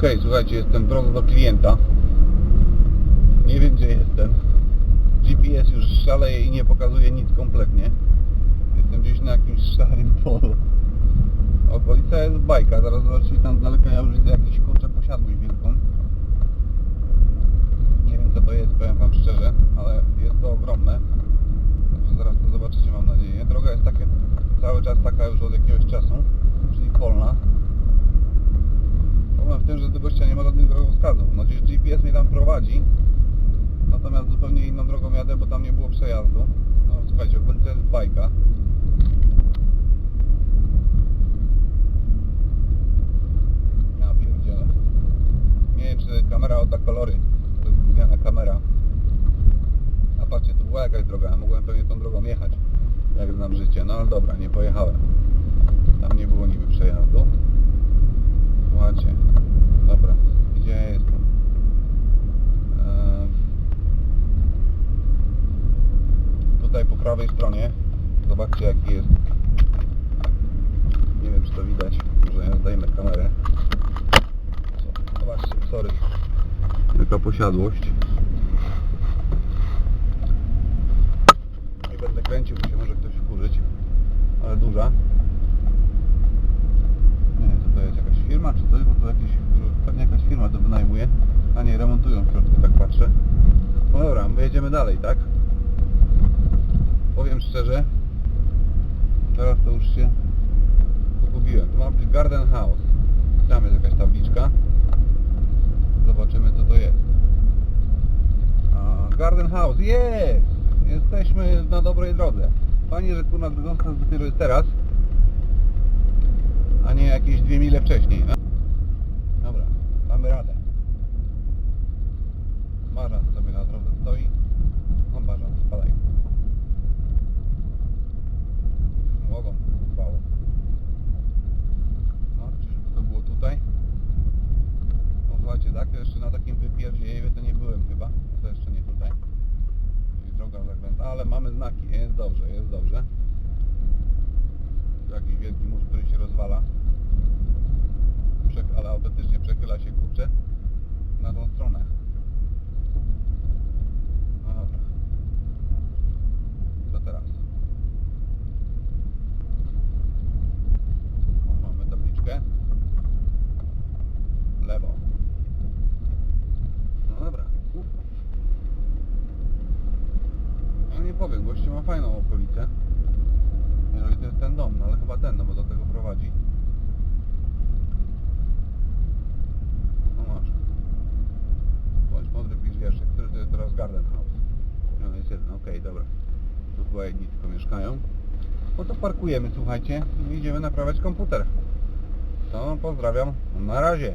Okej, słuchajcie, jestem w drodze do klienta. Nie wiem gdzie jestem. GPS już szaleje i nie pokazuje nic kompletnie. Jestem gdzieś na jakimś szarym polu. Okolica jest bajka, zaraz zobaczycie tam z daleka ja już widzę jakieś kurczę posiadłość wielką. Nie wiem co to jest, powiem wam szczerze, ale jest to ogromne. Także zaraz to zobaczycie mam nadzieję. Droga jest takie, cały czas taka już od jakiegoś czasu, czyli polna. Problem w tym, że do gościa nie ma żadnych drogowskazów. No gdzieś GPS mnie tam prowadzi, natomiast zupełnie inną drogą jadę, bo tam nie było przejazdu. No słuchajcie, okolica jest bajka. Ja. Nie wiem, czy kamera odda kolory. To jest gówniana kamera. A patrzcie, tu była jakaś droga, ja mogłem pewnie tą drogą jechać. Jak znam życie. No ale dobra, nie pojechałem. Tam nie było niby przejazdu. Słuchajcie. Dobra, gdzie ja jestem? Eee, tutaj po prawej stronie. Zobaczcie jaki jest. Nie wiem czy to widać może ja zdejmę kamerę. Zobaczcie, sorry. Jaka posiadłość. Nie będę kręcił, bo się może ktoś wkurzyć ale duża. Nie wiem co to jest jakaś firma czy coś, bo to jakiś pewnie jakaś firma to wynajmuje a nie, remontują w środku, tak patrzę. No dobra, my jedziemy dalej, tak? Szczerze, teraz to już się pogubiłem. Tu ma być Garden House. Tam jest jakaś tabliczka. Zobaczymy co to jest. A, Garden House, jest! Jesteśmy na dobrej drodze. Fajnie, że kurna drogowskaz dopiero jest teraz, a nie jakieś dwie mile wcześniej. No? Dobra, damy radę. Bażan sobie na drodze stoi. On bażan, spadaj. Głową spało. No, czyżby to było tutaj? No słuchajcie, tak, jeszcze na takim wypierdziejewie to nie byłem chyba. No to jeszcze nie tutaj. Czyli droga zakręta, ale mamy znaki, jest dobrze, jest dobrze. Jakiś wielki mur, który się rozwala. Prze ale autentycznie przechyla się kurczę na tą stronę. No dobra. Co teraz? O, mamy tabliczkę. Lewo. No dobra. Uf. No nie powiem, gościu ma fajną okolicę. Jeżeli to jest ten dom, no ale chyba ten, no bo do tego prowadzi. No masz. Bądź mądry, pisz wiersze. Który to jest teraz Garden House? No jest jeden, okej, dobra. Tu chyba jedni tylko mieszkają. No to parkujemy, słuchajcie, i idziemy naprawiać komputer. To pozdrawiam, na razie.